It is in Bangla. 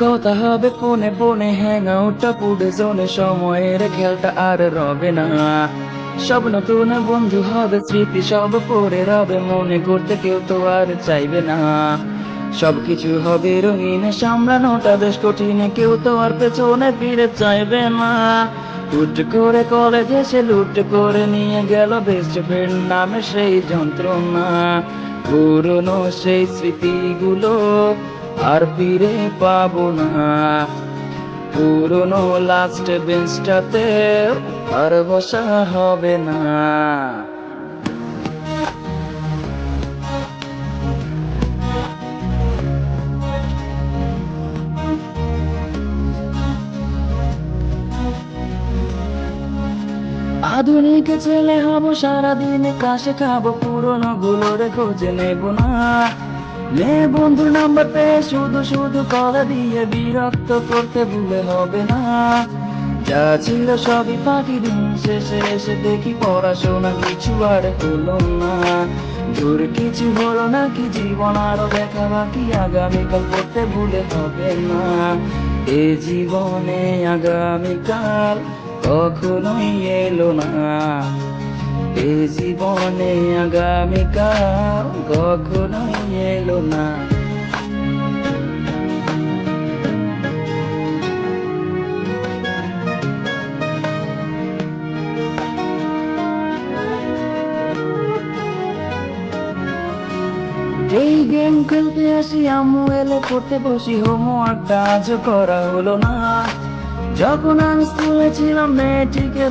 কথা হবে ফোনে ফোনে হ্যাং আউটটা পুড়ে জোনে, সময়ের খেলটা আর রবে না। সব নতুন বন্ধু হবে স্মৃতি, সব পরে রবে, মনে করতে কেউ তো আর চাইবে না। সবকিছু হবে রঙিন সামলানোটা বেশ কঠিন, কেউ তো আর পেছনে ফিরে চাইবে না। লুট করে কলেজে সে লুট করে নিয়ে গেল বেস্ট ফ্রেন্ড নামে সেই যন্ত্রণা। পুরনো সেই স্মৃতিগুলো আর ফিরে পাবো না। পুরনো লাস্ট বেঞ্চটাতে আর বসা হবে না। আধুনিক ছেলে হব, সারাদিন কাশে খাব, পুরনো গুলোর খোঁজে নেব না। নে বন্ধুর নাম্বার পেয়ে শুধু শুধু কল দিয়ে বিরক্ত করতে ভুলে হবে না। যা ছিল সবই ফাঁকি দিন শেষে এসে দেখি পড়াশোনা কিছু আর হলো না। দূর কিছু হলো না কি জীবন আরও দেখা বাকি আগামীকাল করতে ভুলে হবে না। এ জীবনে আগামীকাল কখনোই এলো না। এ জীবনে আগামীকাল কখনোই এলো না। এই গেম খেলতে আসি, আম্মু এলে পড়তে বসি। হোমওয়ার্কটা আজও করা হলো না। যখন আমি স্কুলে ছিলাম, মেয়েটিকে